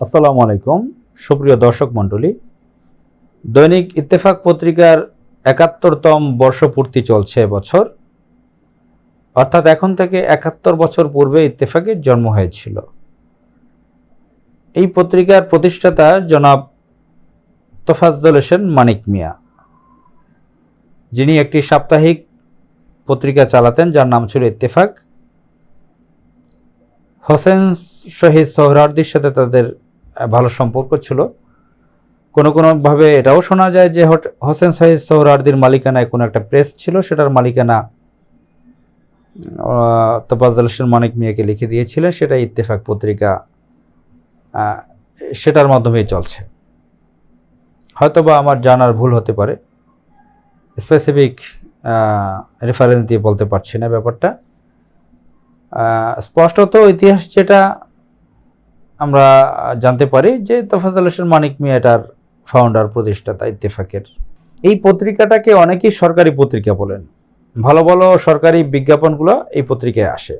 আসসালামু আলাইকুম, সুপ্রিয় দর্শক মণ্ডলী। দৈনিক ইত্তেফাক পত্রিকার একাত্তরতম বর্ষপূর্তি চলছে এবছর। অর্থাৎ এখন থেকে একাত্তর বছর পূর্বে ইত্তেফাকের জন্ম হয়েছিল। এই পত্রিকার প্রতিষ্ঠাতা জনাব তোফাজ্জল হোসেন মানিক মিয়া। যিনি একটি সাপ্তাহিক পত্রিকা চালাতেন, যার নাম ছিল ইত্তেফাক। হোসেন শহীদ সোহরার্দির সাথে তাদের ভালো সম্পর্ক ছিল। কোনো কোনোভাবে এটাও শোনা যায় যে হট- হোসেন শহীদ সোহরার্দির মালিকানায় কোনো একটা প্রেস ছিল, সেটার মালিকানা তোফাজ্জল হোসেন মানিক মিয়াকে লিখে দিয়েছিলেন সেটা ইত্তেফাক পত্রিকা সেটার মাধ্যমেই চলছে। হয়তোবা আমার জানার ভুল হতে পারে। স্পেসিফিক রেফারেন্স দিয়ে বলতে পারছি না ব্যাপারটা। স্পষ্টত ইতিহাস যেটা আমরা জানতে পারি যে তোফাজ্জল হোসেন মানিক মিয়া এটার ফাউন্ডার প্রতিষ্ঠাতা ইত্তেফাকের। এই পত্রিকাটাকে অনেকেই সরকারি পত্রিকা বলেন। ভালো ভালো সরকারি বিজ্ঞাপনগুলো এই পত্রিকায় আসে।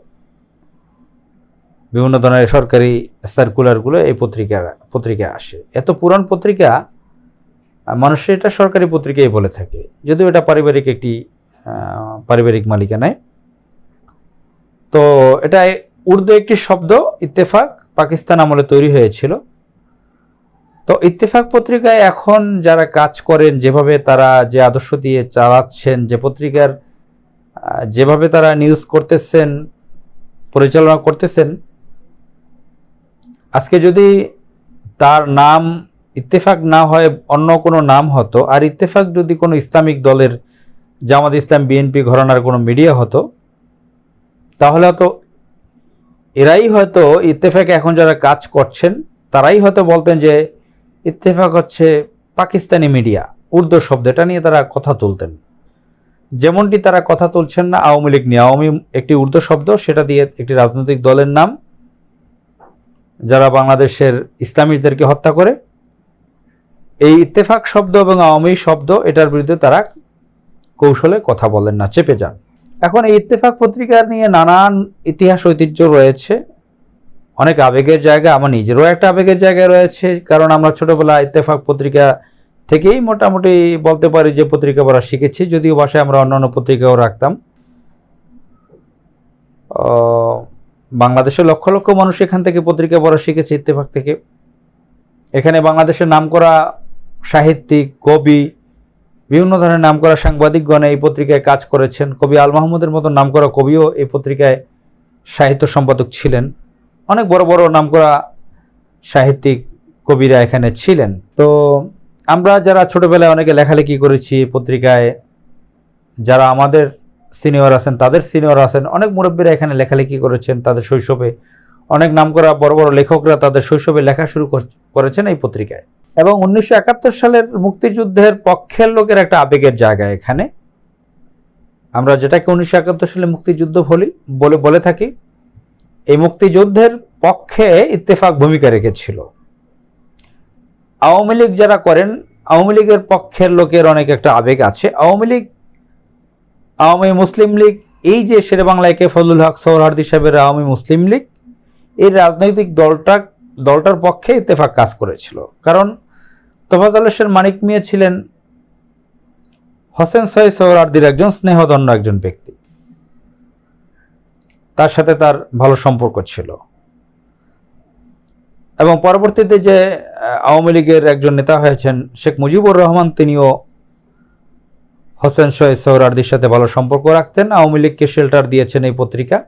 বিভিন্ন ধরনের সরকারি সার্কুলারগুলো এই পত্রিকা, পত্রিকায় আসে। এত পুরান পত্রিকা মানুষ এটা সরকারি পত্রিকাই বলে থাকে। যদিও এটা পারিবারিক একটি পারিবারিক মালিকানায়। তো এটা উর্দু একটি শব্দ, ইত্তেফাক পাকিস্তান আমলে তৈরি হয়েছিল। তো ইত্তেফাক পত্রিকায় এখন যারা কাজ করেন, যেভাবে তারা যে আদর্শ দিয়ে চালাচ্ছেন, যে পত্রিকার যেভাবে তারা নিউজ করতেছেন, পরিচালনা করতেছেন, আজকে যদি তার নাম ইত্তেফাক না হয়, অন্য কোনো নাম হতো, আর ইত্তেফাক যদি কোনো ইসলামিক দলের জামাত ইসলাম, বিএনপি ঘরানার কোনো মিডিয়া হতো, তাহলে হয়তো এরাই হয়তো ইত্তেফাক এখন যারা কাজ করছেন, তারাই হয়তো বলতেন যে ইত্তেফাক হচ্ছে পাকিস্তানি মিডিয়া, উর্দু শব্দটা নিয়ে তারা কথা তুলতেন। যেমনটি তারা কথা তুলছেন না, আওয়ামী লীগ নিয়ে। আওয়ামী একটি উর্দু শব্দ, সেটা দিয়ে একটি রাজনৈতিক দলের নাম, যারা বাংলাদেশের ইসলামীদেরকে হত্যা করে। এই ইত্তেফাক শব্দ এবং আওয়ামী শব্দ, এটার বিরুদ্ধে তারা কৌশলে কথা বলেন না, চেপে যান। এখন এই ইত্তেফাক পত্রিকা নিয়ে নানান ইতিহাস ঐতিহ্য রয়েছে। অনেক আবেগের জায়গা, আমার নিজেরও একটা আবেগের জায়গা রয়েছে, কারণ আমরা ছোটবেলা ইত্তেফাক পত্রিকা থেকেই মোটামুটি বলতে পারি যে পত্রিকা পড়া শিখেছি, যদিও বাসায় আমরা অন্যান্য পত্রিকাও রাখতাম। বাংলাদেশের লক্ষ লক্ষ মানুষ এখান থেকে পত্রিকা পড়া শিখেছে ইত্তেফাক থেকে। এখানে বাংলাদেশের নাম করা সাহিত্যিক, কবি বিভিন্ন ধরনের নামকরা সাংবাদিকগণ এই পত্রিকায় কাজ করেছেন। কবি আল মাহমুদের মতো নামকরা কবিও এই পত্রিকায় সাহিত্য সম্পাদক ছিলেন। অনেক বড় বড় নামকরা সাহিত্যিক কবিরা এখানে ছিলেন। তো আমরা যারা ছোটোবেলায় অনেকে লেখালেখি করেছি পত্রিকায়, যারা আমাদের সিনিয়র আছেন, তাদের সিনিয়র আছেন, অনেক মুরব্বীরা এখানে লেখালেখি করেছেন তাদের শৈশবে। অনেক নামকরা বড় বড় লেখকরা তাদের শৈশবে লেখা শুরু কর- করেছেন এই পত্রিকায়। এবং উনিশশো একাত্তর সালের মুক্তিযুদ্ধের পক্ষের লোকের একটা আবেগের জায়গা এখানে। আমরা যেটাকে উনিশশো একাত্তর সালে মুক্তিযুদ্ধ বলি, বলে বলে থাকি, এই মুক্তিযুদ্ধের পক্ষে ইত্তেফাক ভূমিকা রেখেছিল। আওয়ামী লীগ যারা করেন, আওয়ামী লীগের পক্ষের লোকের অনেক একটা আবেগ আছে। আওয়ামী লীগ, আওয়ামী মুসলিম লীগ, এই যে শেরেবাংলায় কে ফজলুল হক সৌরহার্দি সাহেবের আওয়ামী মুসলিম লীগ, এই রাজনৈতিক দলটা, দলটার পক্ষে ইত্তেফাক কাজ করেছিল। কারণ তোফাজল হোসেন মানিক মিয়া ছিলেন হোসেন সৈয়দ সৌরার্দির একজন স্নেহধন্য একজন ব্যক্তি। তার সাথে তার ভালো সম্পর্ক ছিল। এবং পরবর্তীতে যে আওয়ামী লীগের একজন নেতা হয়েছেন শেখ মুজিবুর রহমান, তিনিও হোসেন সৈয়দ সৌরার্দির সাথে ভালো সম্পর্ক রাখতেন। আওয়ামী লীগকে শেল্টার দিয়েছেন এই পত্রিকা।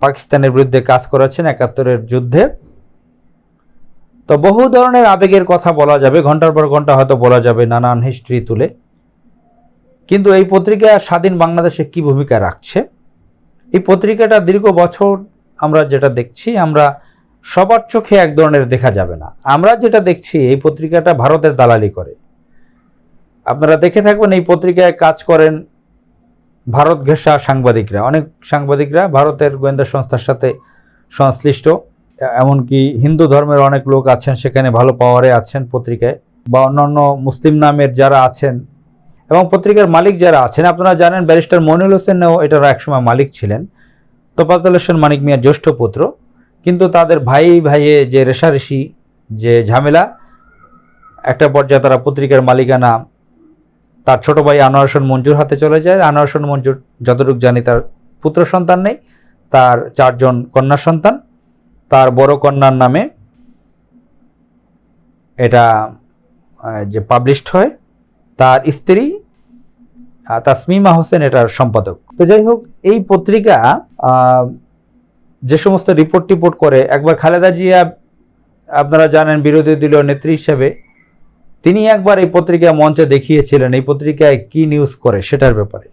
পাকিস্তানের বিরুদ্ধে কাজ করেছেন একাত্তরের যুদ্ধে। তো বহু ধরনের আবেগের কথা বলা যাবে, ঘণ্টার পর ঘণ্টা হয়তো বলা যাবে নানান হিস্ট্রি তুলে। কিন্তু এই পত্রিকা স্বাধীন বাংলাদেশে কি ভূমিকা রাখছে? এই পত্রিকাটা দীর্ঘ বছর আমরা যেটা দেখছি, আমরা সবার চোখে এক ধরনের দেখা যাবে না। আমরা যেটা দেখছি, এই পত্রিকাটা ভারতের দালালি করে। আপনারা দেখে থাকবেন, এই পত্রিকায় কাজ করেন ভারত ঘেঁষা সাংবাদিকরা। অনেক সাংবাদিকরা ভারতের গোয়েন্দা সংস্থার সাথে সংশ্লিষ্ট। এমনকি হিন্দু ধর্মের অনেক লোক আছেন, সেখানে ভালো পাওয়ারে আছেন পত্রিকায়, বা অন্যান্য মুসলিম নামের যারা আছেন, এবং পত্রিকার মালিক যারা আছেন, আপনারা জানেন ব্যারিস্টার মনিরুল হোসেনও এটার একসময় মালিক ছিলেন। তোফাজ্জল হোসেন মানিক মিয়ার জ্যেষ্ঠ পুত্র, কিন্তু তাদের ভাই ভাইয়ে যে রেশারেশি যে ঝামেলা, একটা পর্যায়ে তারা পত্রিকার মালিকানা তার ছোট ভাই আনোয়ার হোসেন মঞ্জুর হাতে চলে যায়। আনোয়ার হোসেন মঞ্জুর, যতটুকু জানি, তার পুত্র সন্তান নেই, তার চারজন কন্যা সন্তান। তার বড় কন্যার নামে এটা যে পাবলিশড হয়, তার স্ত্রী তাসমিমা হোসেন এটার সম্পাদক। তো যাই হোক, এই পত্রিকা যে সমস্ত রিপোর্ট টিপোর্ট করে, একবার খালেদা জিয়া, আপনারা জানেন, বিরোধী দলীয় নেত্রী হিসেবে, তিনি একবার এই পত্রিকা মঞ্চে দেখিয়েছিলেন, এই পত্রিকায় কি নিউজ করে, সেটার ব্যাপারে।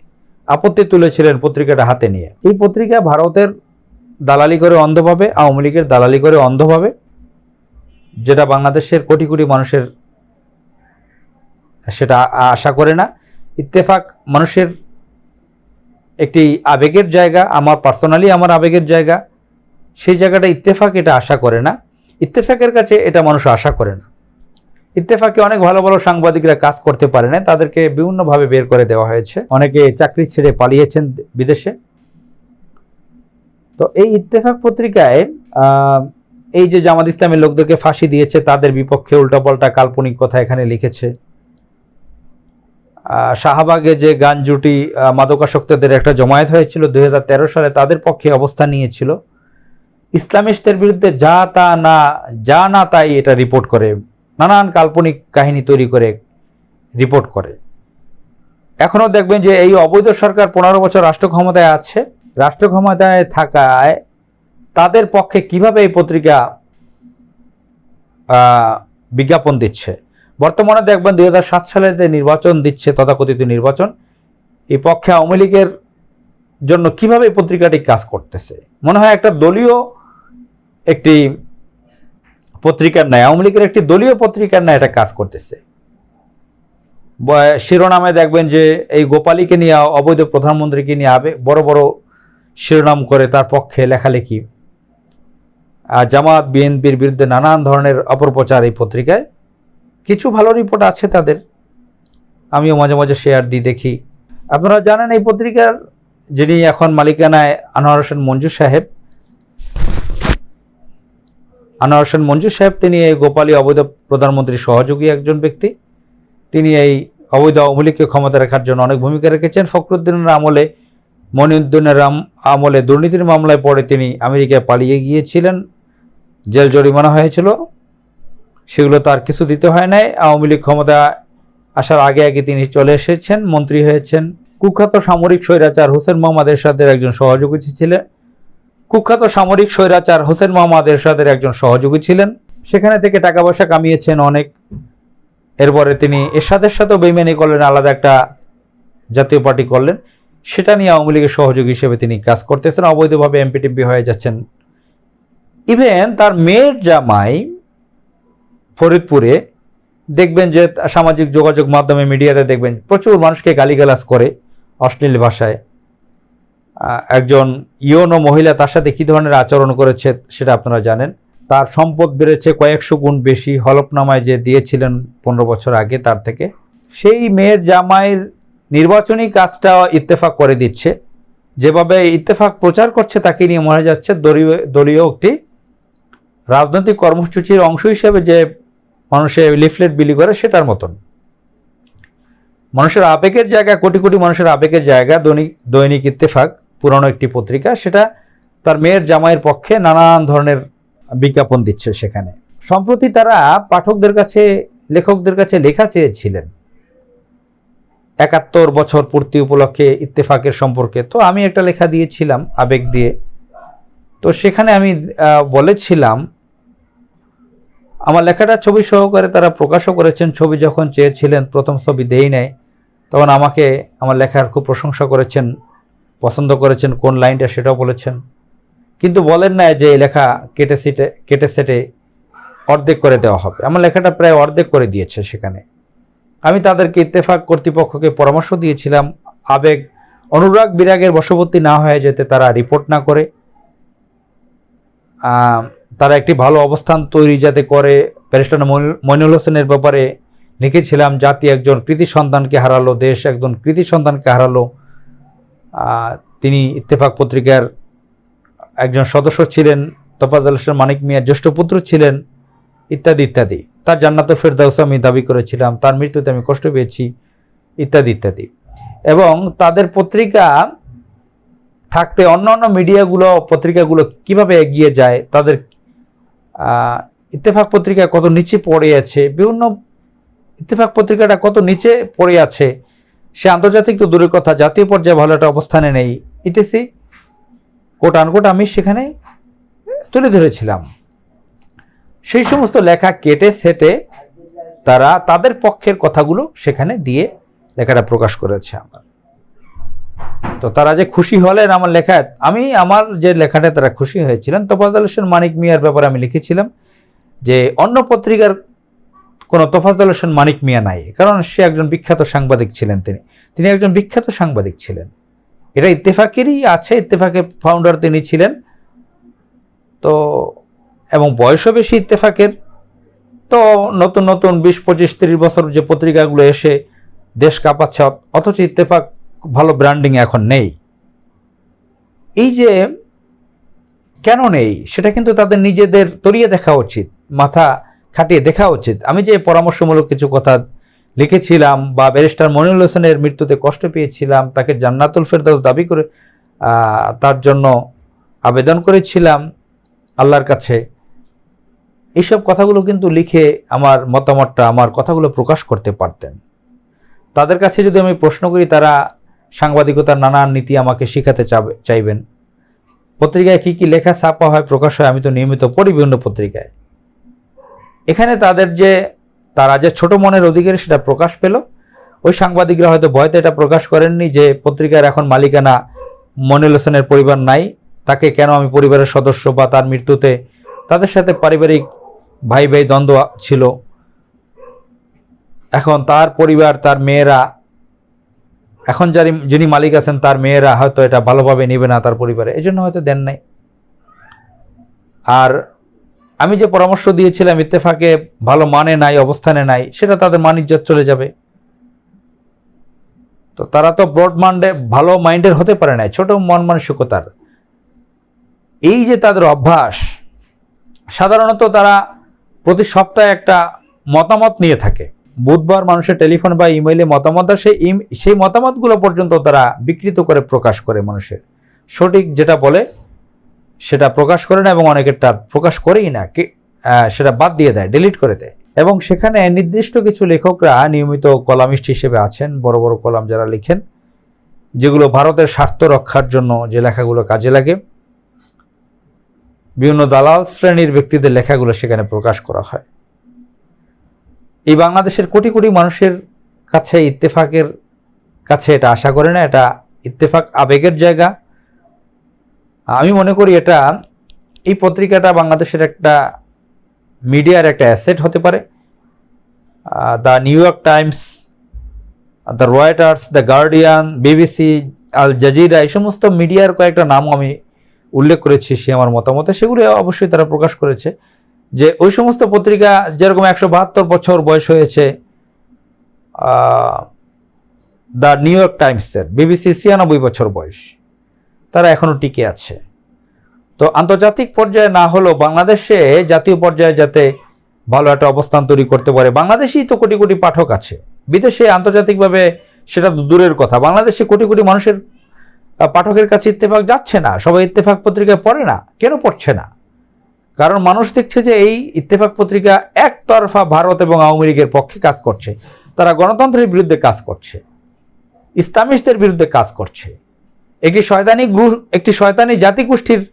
আপত্তি তুলেছিলেন পত্রিকাটা হাতে নিয়ে। এই পত্রিকা ভারতের দালালি করে অন্ধভাবে আওয়ামী লীগের দালালি করে অন্ধভাবে যেটা বাংলাদেশের কোটি কোটি মানুষের, সেটা আশা করে না। ইত্তেফাক মানুষের একটি আবেগের জায়গা, আমার পার্সোনালি আমার আবেগের জায়গা, সেই জায়গাটা ইত্তেফাক এটা আশা করে না। ইত্তেফাকের কাছে এটা মানুষ আশা করে না। ইত্তেফাকে অনেক ভালো ভালো সাংবাদিকরা কাজ করতে পারে না তাদেরকে বিভিন্নভাবে বের করে দেওয়া হয়েছে। অনেকে চাকরি ছেড়ে পালিয়েছেন বিদেশে। তো এই ইত্তেফাক পত্রিকায় এই যে জামাত ইসলামের লোকদেরকে ফাঁসি দিয়েছে, তাদের বিপক্ষে উল্টাপাল্টা কাল্পনিক কথা এখানে লিখেছে। শাহবাগে যে গান জুটি মাদকাসক্তদের একটা জমায়েত হয়েছিল দু হাজার তেরো সালে, তাদের পক্ষে অবস্থান নিয়েছিল। ইসলামিস্টদের বিরুদ্ধে যা তা না, যা না তাই এটা রিপোর্ট করে, নানান কাল্পনিক কাহিনী তৈরি করে রিপোর্ট করে। এখনও দেখবেন যে এই অবৈধ সরকার পনেরো বছর রাষ্ট্র ক্ষমতায় আছে। রাষ্ট্র ক্ষমতায় থাকায় তাদের পক্ষে কীভাবে এই পত্রিকা বিজ্ঞাপন দিচ্ছে? বর্তমানে দেখবেন দুই হাজার সাত সালে যে নির্বাচন দিচ্ছে, তথাকথিত নির্বাচন, এই পক্ষে আওয়ামী লীগের জন্য কীভাবে এই পত্রিকাটি কাজ করতেছে? মনে হয় একটা দলীয় একটি পত্রিকার ন্যায়, আওয়ামী লীগের একটি দলীয় পত্রিকার ন্যায় এটা কাজ করতেছে। শিরোনামে দেখবেন যে এই গোপালীকে নিয়ে, অবৈধ প্রধানমন্ত্রীকে নিয়ে আবে, বড় বড় শিরোনাম করে তার পক্ষে লেখালেখি। জামাত বিএনপির বিরুদ্ধে নানান ধরনের অপপ্রচার এই পত্রিকায়। কিছু ভালো রিপোর্ট আছে তাদের। আমিও মাঝে মাঝে শেয়ার দিই দেখি। আপনারা জানেন এই পত্রিকার যিনি এখন মালিকানায় আনোয়ার হোসেন মঞ্জু সাহেব। আনোয়ার হোসেন মঞ্জু সাহেব তিনি এই গোপালী অবৈধ প্রধানমন্ত্রীর সহযোগী একজন ব্যক্তি। তিনি এই অবৈধ লীগকে ক্ষমতা রাখার জন্য অনেক ভূমিকা রেখেছেন। ফখরুদ্দিনের আমলে মনিউদ্দিনের আম- আমলে দুর্নীতির মামলায় পড়ে তিনি আমেরিকায় পালিয়ে গিয়েছিলেন। জেল জরিমানা হয়েছিল। সেগুলো তার কিছু দিতে হয় নাই। আওয়ামী লীগ ক্ষমতা আসার আগে আগে তিনি চলে এসেছেন, মন্ত্রী হয়েছেন। কুখ্যাত সামরিক স্বৈরাচার হোসেন মোহাম্মদ এরশাদের একজন সহযোগী ছিলেন। কুখ্যাত সামরিক স্বৈরাচার হোসেন মোহাম্মদ এরশাদের একজন সহযোগী ছিলেন। সেখানে থেকে টাকা পয়সা কামিয়েছেন অনেক। এরপরে তিনি এরশাদের সাথেও বেইমানি করলেন, আলাদা একটা জাতীয় পার্টি করলেন। সেটা নিয়ে আওয়ামী লীগের সহযোগী হিসেবে তিনি কাজ করতেছেন, অবৈধভাবে এমপি টিমপি হয়ে যাচ্ছেন। ইভেন তার মেয়ের জামাই ফরিদপুরে দেখবেন যে সামাজিক যোগাযোগ মাধ্যমে মিডিয়াতে দেখবেন প্রচুর মানুষকে গালিগালাজ করে অশ্লীল ভাষায়। একজন ইয়নো মহিলা তার সাথে কী ধরনের আচরণ করেছে সেটা আপনারা জানেন। তার সম্পদ বেড়েছে কয়েকশো গুণ বেশি, হলফনামায় যে দিয়েছিলেন পনেরো বছর আগে তার থেকে। সেই মেয়ের জামাইয়ের নির্বাচনী কাজটা ইত্তেফাক করে দিচ্ছে। যেভাবে ইত্তেফাক প্রচার করছে, তাকে নিয়ে মনে যাচ্ছে দলীয় দলীয় একটি রাজনৈতিক কর্মসূচির অংশ হিসেবে যে মানুষে লিফলেট বিলি করে, সেটার মতন। মানুষের আবেগের জায়গা, কোটি কোটি মানুষের আবেগের জায়গা, দৈনিক দৈনিক ইত্তেফাক, পুরনো একটি পত্রিকা, সেটা তার মেয়ের জামাইয়ের পক্ষে নানান ধরনের বিজ্ঞাপন দিচ্ছে সেখানে। সম্প্রতি তারা পাঠকদের কাছে, লেখকদের কাছে লেখা চেয়েছিলেন। একাত্তর বছর পূর্তি উপলক্ষে ইত্তেফাকের সম্পর্কে। তো আমি একটা লেখা দিয়েছিলাম আবেগ দিয়ে। তো সেখানে আমি বলেছিলাম, আমার লেখাটা ছবি সহকারে তারা প্রকাশও করেছেন। ছবি যখন চেয়েছিলেন প্রথম ছবি দেই নাই, তখন আমাকে আমার লেখার খুব প্রশংসা করেছেন, পছন্দ করেছেন, কোন লাইনটা সেটাও বলেছেন। কিন্তু বলেন না যে এই লেখা কেটে সেটে কেটে সেটে অর্ধেক করে দেওয়া হবে। আমার লেখাটা প্রায় অর্ধেক করে দিয়েছে সেখানে। আমি তাদেরকে ইত্তেফাক কর্তৃপক্ষকে পরামর্শ দিয়েছিলাম, আবেগ, অনুরাগ বিরাগের বশবর্তী না হয়ে যেতে তারা রিপোর্ট না করে। তারা একটি ভালো অবস্থান তৈরি যাতে করে, ব্যারিস্টার মইনুল- হোসেনের ব্যাপারে লিখেছিলাম, জাতি একজন কৃতি সন্তানকে হারালো, দেশ একজন কৃতি সন্তানকে হারালো। তিনি ইত্তেফাক পত্রিকার একজন সদস্য ছিলেন, তোফাজ্জল হোসেন মানিক মিয়ার জ্যেষ্ঠ পুত্র ছিলেন, ইত্যাদি ইত্যাদি। তার জান্নাত ফেরদাউস আমি দাবি করেছিলাম, তার মৃত্যুতে আমি কষ্ট পেয়েছি, ইত্যাদি ইত্যাদি। এবং তাদের পত্রিকা থাকতে অন্য অন্য মিডিয়াগুলো, পত্রিকাগুলো কীভাবে এগিয়ে যায়, তাদের ইত্তেফাক পত্রিকা কত নিচে পড়ে আছে, বিভিন্ন ইত্তেফাক পত্রিকাটা কত নিচে পড়ে আছে, সে আন্তর্জাতিক তো দূরের কথা, জাতীয় পর্যায়ে ভালো একটা অবস্থানে নেই, ইটিসি, কোট আনকোট আমি সেখানে তুলে ধরেছিলাম। সেই সমস্ত লেখা কেটে, সেটে তারা তাদের পক্ষের কথাগুলো সেখানে দিয়ে লেখাটা প্রকাশ করেছে আমার। তো তারা যে খুশি হলেন আমার লেখায় আমি আমার যে লেখাটা তারা খুশি হয়েছিলেন, তোফাজ্জল হোসেন মানিক মিয়ার ব্যাপারে আমি লিখেছিলাম যে, অন্য পত্রিকার কোনো তোফাজ্জল হোসেন মানিক মিয়া নাই, কারণ সে একজন বিখ্যাত সাংবাদিক ছিলেন তিনি। তিনি একজন বিখ্যাত সাংবাদিক ছিলেন। এটা ইত্তেফাকেরই আছে ইত্তেফাকের ফাউন্ডার তিনি ছিলেন। তো এবং বয়সও বেশি ইত্তেফাকের। তো নতুন নতুন বিশ, পঁচিশ, তিরিশ বছর যে পত্রিকাগুলো এসে দেশ কাঁপাচ্ছে, অথচ ইত্তেফাক ভালো ব্র্যান্ডিং এখন নেই। এই যে কেন নেই, সেটা কিন্তু তাদের নিজেদের তরিয়ে দেখা উচিত, মাথা খাটিয়ে দেখা উচিত। আমি যে পরামর্শমূলক কিছু কথা লিখেছিলাম বা ব্যারিস্টার মনিরুল হোসেনের মৃত্যুতে কষ্ট পেয়েছিলাম, তাকে জান্নাতুল ফেরদাউস দাবি করে তার জন্য আবেদন করেছিলাম, আল্লাহর কাছে। এইসব কথাগুলো কিন্তু লিখে আমার মতামতটা, আমার কথাগুলো প্রকাশ করতে পারতেন। তাদের কাছে যদি আমি প্রশ্ন করি, তারা সাংবাদিকতার নানান নীতি আমাকে শেখাতে চাইবেন। পত্রিকায় কি কি লেখা ছাপা হয়, প্রকাশ হয়, আমি তো নিয়মিত পড়ি বিভিন্ন পত্রিকায়। এখানে তাদের যে, তারা যে ছোট মনের অধিকারী সেটা প্রকাশ পেল। ওই সাংবাদিকরা হয়তো ভয়তে এটা প্রকাশ করেননি যে, পত্রিকার এখন মালিকানা মনিল হোসেনের পরিবার নাই। তাকে কেন আমি পরিবারের সদস্য বা তার মৃত্যুতে তাদের সাথে পারিবারিক ভাই ভাই দ্বন্দ্ব ছিল। এখন তার পরিবার, তার মেয়েরা, এখন যার, যিনি মালিক আছেন, তার মেয়েরা হয়তো এটা ভালোভাবে নেবে না তার পরিবারে। এই জন্য হয়তো দেন নাই। আর আমি যে পরামর্শ দিয়েছিলাম, ইত্তেফাকে ভালো মানে নাই, অবস্থানে নাই, সেটা তাদের মানিজ্জাত চলে যাবে। তো তারা তো ব্রড মাইন্ডে ভালো মাইন্ডের হতে পারে না ছোট মন মানসিকতার। এই যে তাদের অভ্যাস, সাধারণত তারা প্রতি সপ্তাহে একটা মতামত নিয়ে থাকে। বুধবার মানুষের টেলিফোন বা ইমেইলে মতামত সেই সেই মতামতগুলো পর্যন্ত তারা বিকৃত করে প্রকাশ করে মানুষের। সঠিক যেটা বলে, সেটা প্রকাশ করে না এবং অনেকেরটা প্রকাশ করেই না সেটা বাদ দিয়ে দেয় ডিলিট করে দেয়। এবং সেখানে নির্দিষ্ট কিছু লেখকরা, নিয়মিত কলামিস্ট হিসেবে আছেন, বড় বড় কলাম যারা লিখেন, যেগুলো ভারতের স্বার্থ রক্ষার জন্য যে লেখাগুলো কাজে লাগে। বিভিন্ন দালাল শ্রেণির ব্যক্তিদের লেখাগুলো সেখানে প্রকাশ করা হয়। এই বাংলাদেশের কোটি কোটি মানুষের কাছে ইত্তেফাকের কাছে এটা আশা করে না, এটা ইত্তেফাক আবেগের জায়গা। আমি মনে করি এটা এই পত্রিকাটা বাংলাদেশের একটা মিডিয়ার একটা অ্যাসেট হতে পারে। The New York Times, the Reuters, the Guardian, BBC, Al Jazeera, এই সমস্ত মিডিয়ার কয়েকটা নাম আমি উল্লেখ করেছি সে আমার মতামতে, সেগুলি অবশ্যই তারা প্রকাশ করেছে। যে ওই সমস্ত পত্রিকা যেরকম একশো বাহাত্তর বছর বয়স হয়েছে দ্য নিউ ইয়র্ক টাইমসের, বিবিসি ছিয়ানব্বই বছর বয়স, তারা এখনও টিকে আছে। তো আন্তর্জাতিক পর্যায়ে না হলেও বাংলাদেশে জাতীয় পর্যায়ে যাতে ভালো একটা অবস্থান তৈরি করতে পারে, বাংলাদেশেই তো কোটি কোটি পাঠক আছে। বিদেশে আন্তর্জাতিকভাবে সেটা দূরের কথা। বাংলাদেশে কোটি কোটি মানুষের পাঠকের কাছে ইত্তেফাক যাচ্ছে না, সবাই ইত্তেফাক পত্রিকায় পড়ে না, কেন পড়ছে না? কারণ মানুষ দেখছে যে এই ইত্তেফাক পত্রিকা একতরফা ভারত এবং আওয়ামী লীগের পক্ষে কাজ করছে। তারা গণতন্ত্রের বিরুদ্ধে কাজ করছে। ইসলামিস্টদের বিরুদ্ধে কাজ করছে। একটি শয়তানি গ্রুপ একটি শয়তানি জাতিগোষ্ঠীর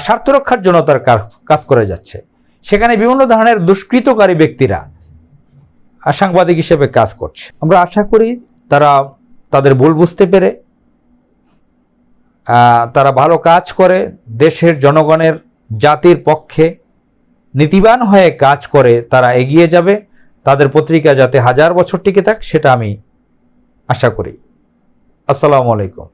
স্বার্থ রক্ষার জন্য তার কাজ- করে যাচ্ছে। সেখানে বিভিন্ন ধরনের দুষ্কৃতকারী ব্যক্তিরা সাংবাদিক হিসেবে কাজ করছে। আমরা আশা করি তারা তাদের ভুল বুঝতে পেরে তারা ভালো কাজ করে, দেশের জনগণের জাতির পক্ষে নীতিবান হয়ে কাজ করে তারা এগিয়ে যাবে। তাদের পত্রিকা যাতে হাজার বছর টিকে থাক, সেটা আমি আশা করি। আসসালামু আলাইকুম।